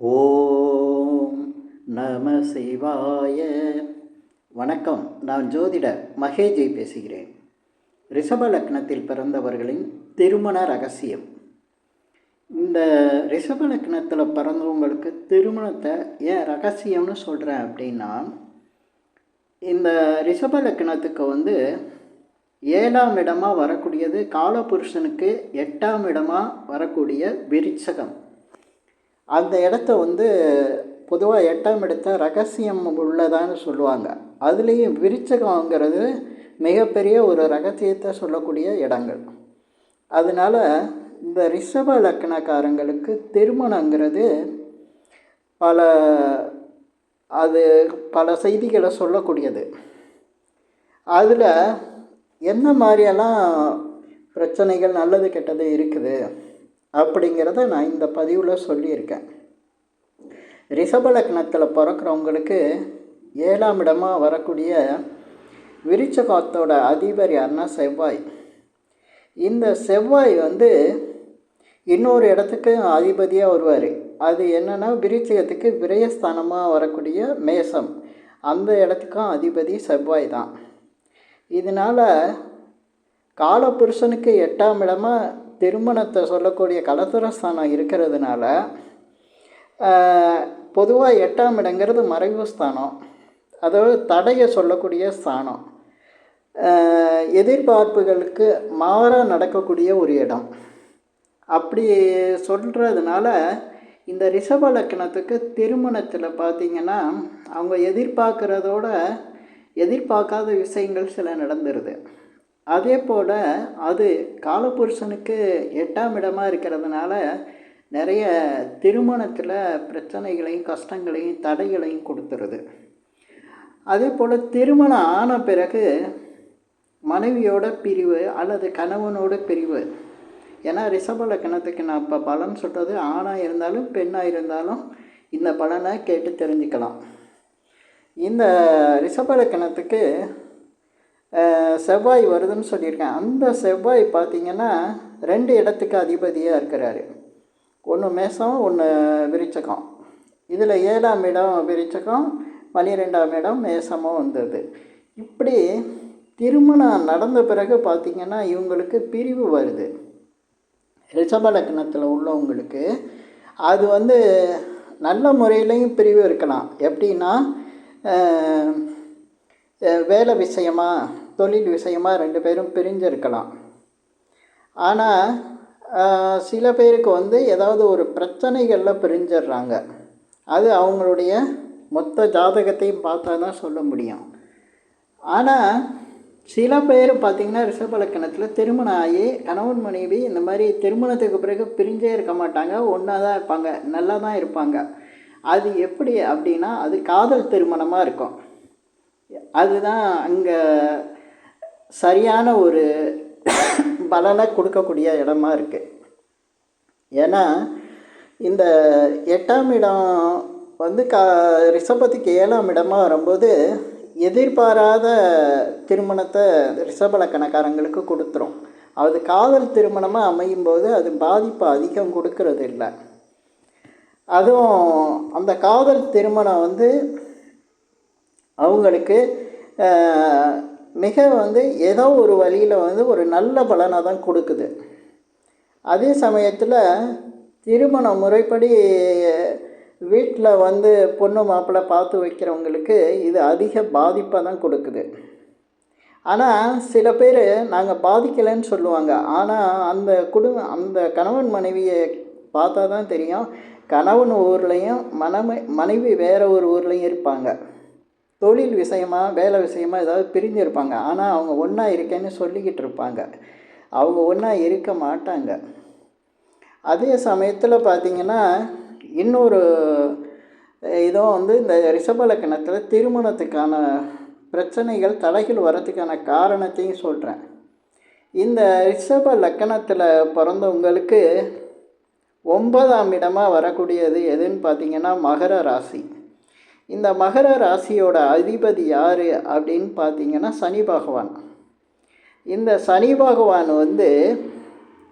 ஓம் நம சிவாய. வணக்கம் நான் ஜோதிடர் மகேஜை பேசுகிறேன். ரிஷப லக்னத்தில் பிறந்தவர்களின் திருமண ரகசியம். இந்த ரிஷப லக்னத்தில் பிறந்தவங்களுக்கு திருமணத்தை ஏன் ரகசியம்னு சொல்கிறேன் அப்படின்னா இந்த ரிஷப லக்னத்துக்கு வந்து ஏழாம் இடமாக வரக்கூடியது காலபுருஷனுக்கு எட்டாம் இடமாக வரக்கூடிய விருச்சகம். அந்த இடத்த வந்து பொதுவாக எட்டாம் இடத்த ரகசியம் உள்ளதான்னு சொல்லுவாங்க. அதுலேயும் விருச்சகங்கிறது மிகப்பெரிய ஒரு ரகசியத்தை சொல்லக்கூடிய இடங்கள். அதனால் இந்த ரிஷப லக்கணக்காரங்களுக்கு திருமணங்கிறது பல அது பல செய்திகளை சொல்லக்கூடியது. அதில் என்ன மாதிரியெல்லாம் பிரச்சனைகள் நல்லது கெட்டது இருக்குது? அப்படிங்கிறத நான் இந்த பதிவில் சொல்லியிருக்கேன். ரிஷபலக்னத்தில் பிறக்கிறவங்களுக்கு ஏழாம் இடமாக வரக்கூடிய விருச்சகத்தோட அதிபர் யாருன்னா செவ்வாய். இந்த செவ்வாய் வந்து இன்னொரு இடத்துக்கு அதிபதியாக வருவார். அது என்னென்னா விருச்சகத்துக்கு விரயஸ்தானமாக வரக்கூடிய மேசம். அந்த இடத்துக்கும் அதிபதி செவ்வாய் தான். இதனால் காலபுருஷனுக்கு எட்டாம் இடமாக திருமணத்தை சொல்லக்கூடிய கலசுரஸ்தானம் இருக்கிறதுனால பொதுவாக எட்டாம் இடங்கிறது மறைவு ஸ்தானம். அதாவது தடையை சொல்லக்கூடிய ஸ்தானம். எதிர்பார்ப்புகளுக்கு மாறாக நடக்கக்கூடிய ஒரு இடம். அப்படி சொல்கிறதுனால இந்த ரிஷப லக்கணத்துக்கு திருமணத்தில் பார்த்திங்கன்னா அவங்க எதிர்பார்க்குறதோட எதிர்பார்க்காத விஷயங்கள் சில நடந்துருது. அதே போல் அது காலபுருஷனுக்கு எட்டாம் இடமாக இருக்கிறதுனால நிறைய திருமணத்தில் பிரச்சனைகளையும் கஷ்டங்களையும் தடைகளையும் கொடுத்துருது. அதே போல் திருமணம் ஆன பிறகு மனைவியோட பிரிவு அல்லது கணவனோட பிரிவு. ஏன்னா ரிஷப லக்கணத்துக்கு நான் இப்போ பலன் சொல்கிறது ஆணாக இருந்தாலும் பெண்ணாக இருந்தாலும் இந்த பலனை கேட்டு தெரிஞ்சுக்கலாம். இந்த ரிஷப லக்கணத்துக்கு செவ்வாய் வருதுன்னு சொல்லியிருக்கேன். அந்த செவ்வாய் பார்த்திங்கன்னா ரெண்டு இடத்துக்கு அதிபதியாக இருக்கிறாரு. ஒன்று மேசம் ஒன்று விரிச்சகம். இதில் ஏழாம் இடம் விரிச்சகம் பன்னிரெண்டாம் இடம் மேசமும் வந்தது. இப்படி திருமணம் நடந்த பிறகு பார்த்திங்கன்னா இவங்களுக்கு பிரிவு வருது. ரிஷப லக்னத்தில் உள்ளவங்களுக்கு அது வந்து நல்ல முறையிலையும் பிரிவு இருக்கலாம். எப்படின்னா வேலை விஷயமாக தொழில் விஷயமாக ரெண்டு பேரும் பிரிஞ்சிருக்கலாம். ஆனால் சில பேருக்கு வந்து ஏதாவது ஒரு பிரச்சனைகளில் பிரிஞ்சிடுறாங்க அது அவங்களுடைய மொத்த ஜாதகத்தையும் பார்த்தா தான் சொல்ல முடியும். ஆனால் சில பேர் பார்த்திங்கன்னா ரிஷபலக்கணத்தில் திருமணம் ஆகி கணவன் மனைவி இந்த மாதிரி திருமணத்துக்கு பிறகு பிரிஞ்சே இருக்க மாட்டாங்க ஒன்றா தான் இருப்பாங்க நல்லா தான் இருப்பாங்க. அது எப்படி அப்படின்னா அது காதல் திருமணமாக இருக்கும். அதுதான் அங்கே சரியான ஒரு பலனை கொடுக்கக்கூடிய இடமா இருக்குது ஏன்னா இந்த எட்டாம் இடம் வந்து க ரிஷபத்துக்கு ஏழாம் இடமாக வரும்போது எதிர்பாராத திருமணத்தை ரிஷபலக்கணக்காரங்களுக்கு கொடுத்துரும். அது காதல் திருமணமாக அமையும் போது அது பாதிப்பு அதிகம் கொடுக்கறது இல்லை. அதுவும் அந்த காதல் திருமணம் வந்து அவங்களுக்கு மிக வந்து ஏதோ ஒரு வழியில் வந்து ஒரு நல்ல பலனை தான் கொடுக்குது. அதே சமயத்தில் திருமணம் முறைப்படி வீட்டில் வந்து பொண்ணு மாப்பிள்ளை பார்த்து வைக்கிறவங்களுக்கு இது அதிக பாதிப்பை தான் கொடுக்குது. ஆனால் சில பேர் நாங்கள் பாதிக்கலைன்னு சொல்லுவாங்க. ஆனால் அந்த குடும்பம் அந்த கணவன் மனைவியை பார்த்தா தான் தெரியும். கணவன் ஊர்லேயும் மனமை மனைவி வேறு ஒரு ஊர்லேயும் இருப்பாங்க. தொழில் விஷயமாக வேலை விஷயமா ஏதாவது பிரிஞ்சிருப்பாங்க. ஆனால் அவங்க ஒன்றா இருக்கேன்னு சொல்லிக்கிட்டு இருப்பாங்க. அவங்க ஒன்றா இருக்க மாட்டாங்க. அதே சமயத்தில் பார்த்திங்கன்னா இன்னொரு இதுவும் வந்து இந்த ரிஷபலக்கணத்தில் திருமணத்துக்கான பிரச்சனைகள் தலைகள் வரத்துக்கான காரணத்தையும் சொல்கிறேன் இந்த ரிஷப லக்கணத்தில் பிறந்தவங்களுக்கு ஒன்பதாம் இடமாக வரக்கூடியது எதுன்னு பார்த்திங்கன்னா மகர ராசி. இந்த மகர ராசியோட அதிபதி யார் அப்படின்னு பார்த்தீங்கன்னா சனி பகவான். இந்த சனி பகவான் வந்து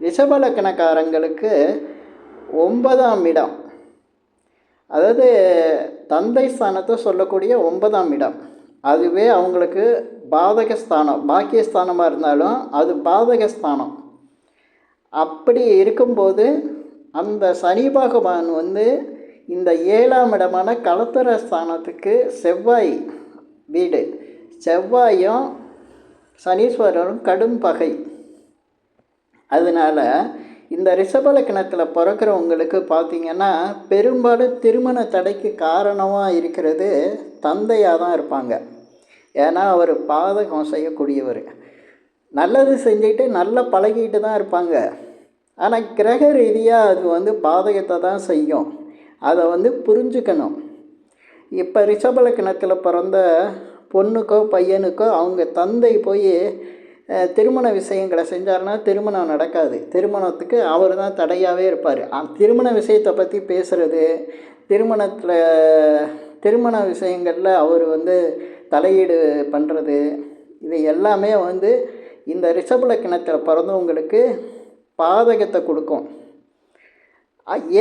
ரிஷபலக்கணக்காரங்களுக்கு ஒன்பதாம் இடம். அதாவது தந்தை ஸ்தானத்தை சொல்லக்கூடிய ஒன்பதாம் இடம். அதுவே அவங்களுக்கு பாதக ஸ்தானம் பாக்கியஸ்தானமாக இருந்தாலும் அது பாதக ஸ்தானம். அப்படி இருக்கும்போது அந்த சனி பகவான் வந்து இந்த ஏழாம் இடமான கலத்தர ஸ்தானத்துக்கு செவ்வாய் வீடு. செவ்வாயும் சனீஸ்வரரும் கடும் பகை. அதனால் இந்த ரிஷபலக்கணத்தில் பிறக்கிறவங்களுக்கு பார்த்திங்கன்னா பெரும்பாலும் திருமண தடைக்கு காரணமாக இருக்கிறது தந்தையாக தான் இருப்பாங்க. ஏன்னா அவர் பாதகம் செய்யக்கூடியவர். நல்லது செஞ்சுட்டு நல்லா பழகிட்டு தான் இருப்பாங்க. ஆனால் கிரக ரீதியாக அது வந்து பாதகத்தை தான் செய்யும். அதை வந்து புரிஞ்சுக்கணும். இப்போ ரிஷபலக்கணத்தில் பிறந்த பொண்ணுக்கோ பையனுக்கோ அவங்க தந்தை போய் திருமண விஷயங்களை செஞ்சாருன்னா திருமணம் நடக்காது. திருமணத்துக்கு அவர் தான் தடையாகவே இருப்பார். திருமண விஷயத்தை பற்றி பேசுகிறது திருமணத்தில் திருமண விஷயங்களில் அவர் வந்து தலையீடு பண்ணுறது இது எல்லாமே வந்து இந்த ரிஷபலக்கணத்தில் பிறந்தவங்களுக்கு பாதகத்தை கொடுக்கும்.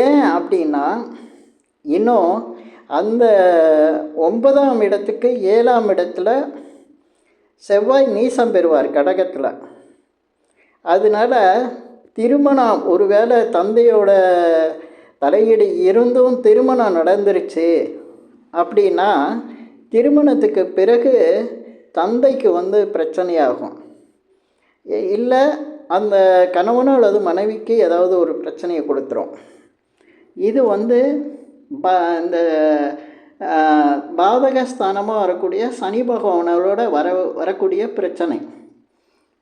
ஏன் அப்படின்னா இன்னும் அந்த ஒன்பதாம் இடத்துக்கு ஏழாம் இடத்துல செவ்வாய் நீசம் பெறுவார் கடகத்தில். அதனால திருமணம் ஒருவேளை தந்தையோட தலையீடு இருந்தும் திருமணம் நடந்துருச்சு அப்படின்னா திருமணத்துக்கு பிறகு தந்தைக்கு வந்து பிரச்சனையாகும். இல்லை அந்த கணவனோ அல்லது மனைவிக்கு ஏதாவது ஒரு பிரச்சனையை கொடுத்துரும். இது வந்து ப இந்த பாதக ஸ்தானமாக வரக்கூடிய சனி பகவானோட வர வரக்கூடிய பிரச்சனை.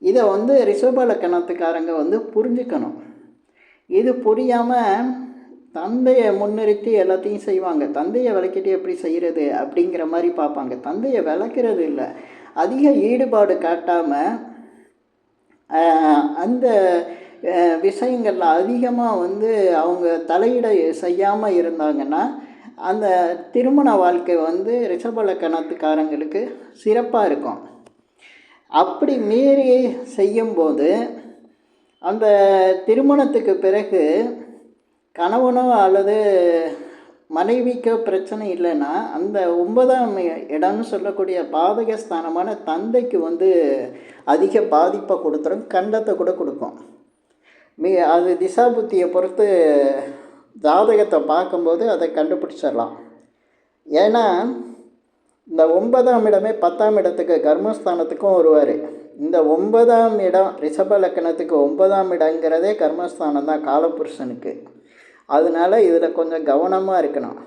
இதை வந்து ரிஷப லக்கணத்துக்காரங்க வந்து புரிஞ்சுக்கணும். இது புரியாமல் தந்தையை முன்னிறுத்தி எல்லாத்தையும் செய்வாங்க. தந்தையை விளக்கிட்டு எப்படி செய்கிறது அப்படிங்கிற மாதிரி பார்ப்பாங்க. தந்தையை விளக்கிறது இல்லை. அதிக ஈடுபாடு காட்டாமல் அந்த விஷயங்கள்ல அதிகமாக வந்து அவங்க தலையிட செய்யாமல் இருந்தாங்கன்னா அந்த திருமண வாழ்க்கை வந்து ரிஷபலக்கணத்துக்காரங்களுக்கு சிறப்பாக இருக்கும். அப்படி மீறி செய்யும்போது அந்த திருமணத்துக்கு பிறகு கணவனோ அல்லது மனைவிக்கோ பிரச்சனை இல்லைன்னா அந்த ஒன்பதாம் இடம்னு சொல்லக்கூடிய பாதகஸ்தானமான தந்தைக்கு வந்து அதிக பாதிப்பை கொடுத்துரும் கண்டத்தை கூட கொடுக்கும். மிக அது திசா புத்தியை பொறுத்து ஜாதகத்தை பார்க்கும்போது அதை கண்டுபிடிச்சிடலாம். ஏன்னா இந்த ஒன்பதாம் இடமே பத்தாம் இடத்துக்கு கர்மஸ்தானத்துக்கும் வருவார். இந்த ஒன்பதாம் இடம் ரிஷப லக்கணத்துக்கு ஒன்பதாம் இடங்கிறதே கர்மஸ்தானம் தான் காலபுருஷனுக்கு. அதனால இதில் கொஞ்சம் கவனமாக இருக்கணும்.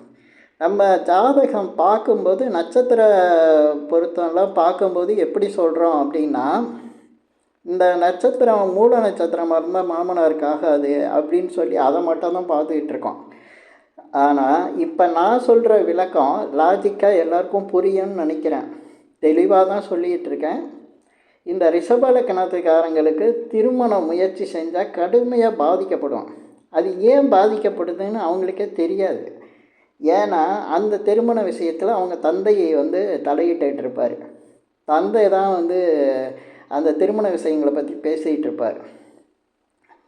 நம்ம ஜாதகம் பார்க்கும்போது நட்சத்திர பொருத்தம்லாம் பார்க்கும்போது எப்படி சொல்கிறோம் அப்படின்னா இந்த நட்சத்திரம் மூல நட்சத்திரமாக இருந்தால் மாமனாருக்கு ஆகாது அப்படின்னு சொல்லி அதை மட்டும் தான் பார்த்துக்கிட்டு இருக்கோம். ஆனால் இப்போ நான் சொல்கிற விளக்கம் லாஜிக்காக எல்லாருக்கும் புரியும்னு நினைக்கிறேன். தெளிவாக தான் சொல்லிகிட்டு இருக்கேன். இந்த ரிஷபலக்கணத்துக்காரங்களுக்கு திருமண முயற்சி செஞ்சால் கடுமையாக பாதிக்கப்படும் அது ஏன் பாதிக்கப்படுதுன்னு அவங்களுக்கே தெரியாது. ஏன்னா அந்த திருமண விஷயத்தில் அவங்க தந்தையை வந்து தலையிட்டு இருப்பார். தந்தை தான் வந்து அந்த திருமண விஷயங்களை பற்றி பேசிகிட்டு இருப்பார்.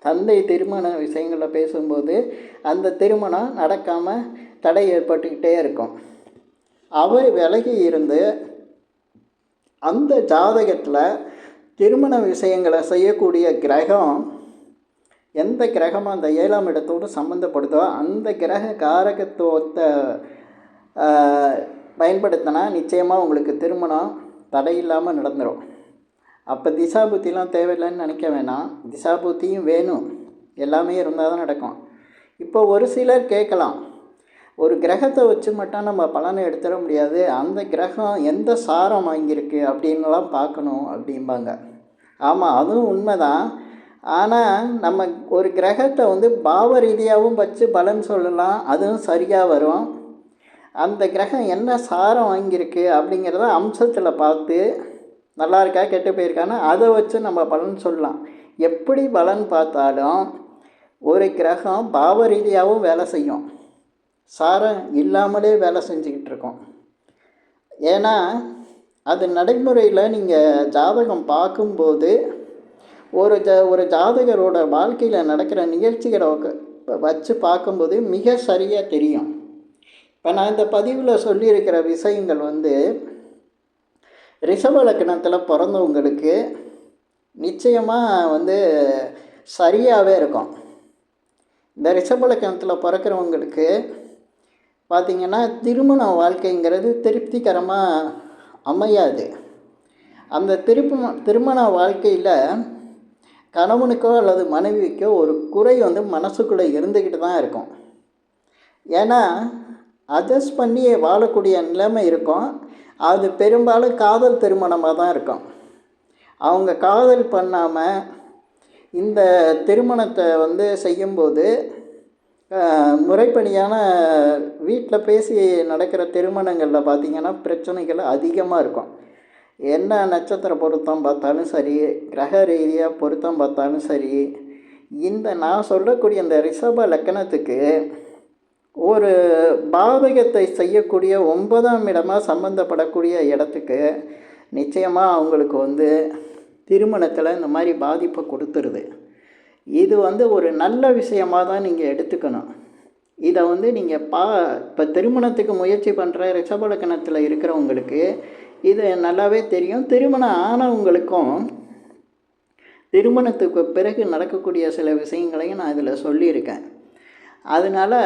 தந்தை திருமண விஷயங்களில் பேசும்போது அந்த திருமணம் நடக்காமல் தடை ஏற்பட்டுக்கிட்டே இருக்கும். அவர் விலகி இருந்து அந்த ஜாதகத்தில் திருமண விஷயங்களை செய்யக்கூடிய கிரகம் எந்த கிரகமும் அந்த ஏழாம் இடத்தோடு சம்மந்தப்படுதோ அந்த கிரக காரகத்துவத்தை பயன்படுத்தினா நிச்சயமாக உங்களுக்கு திருமணம் தடையில்லாமல் நடந்துடும் அப்போ திசாபூத்திலாம் தேவையில்லைன்னு நினைக்க வேணாம். திசாபூத்தியும் வேணும். எல்லாமே இருந்தால் தான் நடக்கும். இப்போ ஒரு சிலர் கேட்கலாம். ஒரு கிரகத்தை வச்சு மட்டும் நம்ம பலனை எடுத்துட முடியாது. அந்த கிரகம் எந்த சாரம் வாங்கியிருக்கு அப்படின்லாம் பார்க்கணும் அப்படிம்பாங்க. ஆமாம் அதுவும் உண்மைதான். ஆனால் நம்ம ஒரு கிரகத்தை வந்து பாவ ரீதியாகவும் வச்சு பலன் சொல்லலாம். அதுவும் சரியாக வரும். அந்த கிரகம் என்ன சாரம் வாங்கியிருக்கு அப்படிங்கிறத அம்சத்தில் பார்த்து நல்லா இருக்கா கெட்டு போயிருக்கான்னு அதை வச்சு நம்ம பலன் சொல்லலாம். எப்படி பலன் பார்த்தாலும் ஒரு கிரகம் பாவ ரீதியாகவும் வேலை செய்யும். சாரம் இல்லாமலே வேலை செஞ்சுக்கிட்டு இருக்கோம். ஏன்னா அது நடைமுறையில் நீங்கள் ஜாதகம் பார்க்கும்போது ஒரு ஜ ஒரு ஜாதகரோட வாழ்க்கையில் நடக்கிற நிகழ்ச்சிகளை வச்சு பார்க்கும்போது மிக சரியாக தெரியும். இப்போ நான் இந்த பதிவில் சொல்லியிருக்கிற விஷயங்கள் வந்து ரிஷப லக்னத்தில் பிறந்தவங்களுக்கு நிச்சயமாக வந்து சரியாகவே இருக்கும். இந்த ரிஷப லக்னத்தில் பிறக்கிறவங்களுக்கு பார்த்திங்கன்னா திருமண வாழ்க்கைங்கிறது திருப்திகரமாக அமையாது. அந்த திருப்ப திருமண வாழ்க்கையில் கணவனுக்கோ அல்லது மனைவிக்கோ ஒரு குறை வந்து மனசுக்குள்ளே இருந்துக்கிட்டு தான் இருக்கும். ஏன்னா அட்ஜஸ்ட் பண்ணி வாழக்கூடிய நிலைமை இருக்கும். அது பெரும்பாலும் காதல் திருமணமாக தான் இருக்கும். அவங்க காதல் பண்ணாமல் இந்த திருமணத்தை வந்து செய்யும்போது முறைப்படியான வீட்டில் பேசி நடக்கிற திருமணங்களில் பார்த்திங்கன்னா பிரச்சனைகள் அதிகமாக இருக்கும். என்ன நட்சத்திர பொருத்தம் பார்த்தாலும் சரி கிரக ரீதியாக பொருத்தம் பார்த்தாலும் சரி இந்த நான் சொல்லக்கூடிய இந்த ரிஷப லக்கணத்துக்கு ஒரு பாதகத்தை செய்யக்கூடிய ஒன்பதாம் இடமாக சம்மந்தப்படக்கூடிய இடத்துக்கு நிச்சயமாக அவங்களுக்கு வந்து திருமணத்தில் இந்த மாதிரி பாதிப்பை கொடுத்துருது. இது வந்து ஒரு நல்ல விஷயமாக தான் நீங்கள் எடுத்துக்கணும். இதை வந்து நீங்கள் பா இப்போ திருமணத்துக்கு முயற்சி பண்ணுற ரிஷபலக்கணத்தில் இருக்கிறவங்களுக்கு இது நல்லாவே தெரியும். திருமணம் ஆனவங்களுக்கும் திருமணத்துக்கு பிறகு நடக்கக்கூடிய சில விஷயங்களையும் நான் இதில் சொல்லியிருக்கேன். அதனால்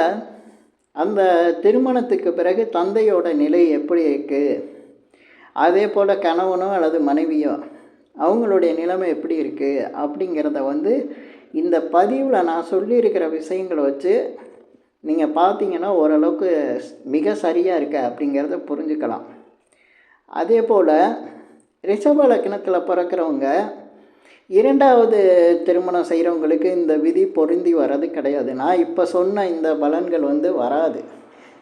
அந்த திருமணத்துக்கு பிறகு தந்தையோட நிலை எப்படி இருக்குது அதே போல் கணவனோ அல்லது மனைவியோ அவங்களுடைய நிலைமை எப்படி இருக்குது அப்படிங்கிறத வந்து இந்த பதிவில் நான் சொல்லியிருக்கிற விஷயங்களை வச்சு நீங்கள் பார்த்தீங்கன்னா ஓரளவுக்கு மிக சரியாக இருக்க அப்படிங்கிறத புரிஞ்சுக்கலாம். அதே போல் ரிஷப லக்னத்தில் பிறக்கிறவங்க இரண்டாவது திருமணம் செய்கிறவங்களுக்கு இந்த விதி பொருந்தி வர்றது கிடையாது. நான் இப்போ சொன்ன இந்த பலன்கள் வந்து வராது.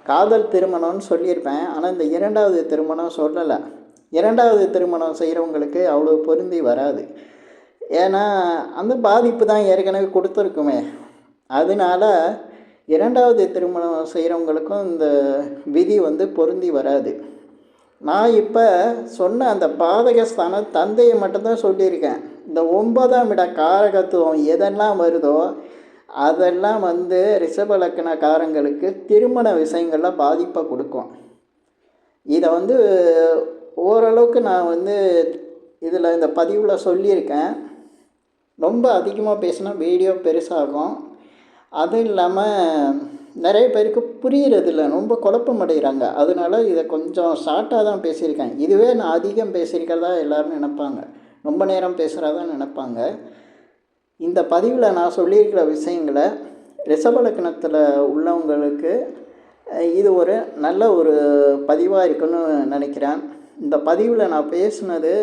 காதல் திருமணம்னு சொல்லியிருப்பேன். ஆனால் இந்த இரண்டாவது திருமணம் சொல்லலை. இரண்டாவது திருமணம் செய்கிறவங்களுக்கு அவ்வளோ பொருந்தி வராது. ஏன்னா அந்த பாதிப்பு தான் ஏற்கனவே கொடுத்துருக்குமே. அதனால் இரண்டாவது திருமணம் செய்கிறவங்களுக்கும் இந்த விதி வந்து பொருந்தி வராது. நான் இப்போ சொன்ன அந்த பாதகஸ்தான தந்தையை மட்டும்தான் சொல்லியிருக்கேன். இந்த ஒன்பதாம் இட காரகத்துவம் எதெல்லாம் வருதோ அதெல்லாம் வந்து ரிஷபலக்கணக்காரங்களுக்கு திருமண விஷயங்களில் பாதிப்பை கொடுக்கும். இதை வந்து ஓரளவுக்கு நான் வந்து இதில் இந்த பதிவில் சொல்லியிருக்கேன். ரொம்ப அதிகமாக பேசினா வீடியோ பெருசாகும். அதுவும் இல்லாமல் நிறைய பேருக்கு புரியறதில்ல. ரொம்ப குழப்பம் அடைகிறாங்க. இதை கொஞ்சம் ஷார்ட்டாக தான் பேசியிருக்கேன். இதுவே நான் அதிகம் பேசியிருக்கிறதா எல்லோரும் நினப்பாங்க. ரொம்ப நேரம் பேசுகிறதா நினப்பாங்க. இந்த பதிவில் நான் சொல்லியிருக்கிற விஷயங்களை ரிஷபலக்கணத்தில் உள்ளவங்களுக்கு இது ஒரு நல்ல ஒரு பதிவாக இருக்குன்னு நினைக்கிறேன். இந்த பதிவில் நான் பேசுனது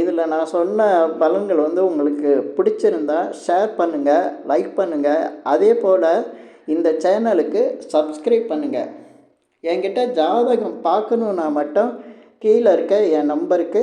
இதில் நான் சொன்ன பலன்கள் வந்து உங்களுக்கு பிடிச்சிருந்தா ஷேர் பண்ணுங்கள் லைக் பண்ணுங்கள் அதே போல் இந்த சேனலுக்கு சப்ஸ்கிரைப் பண்ணுங்கள் என்கிட்ட ஜாதகம் பார்க்கணுன்னா மட்டும் கீழே இருக்க என் நம்பருக்கு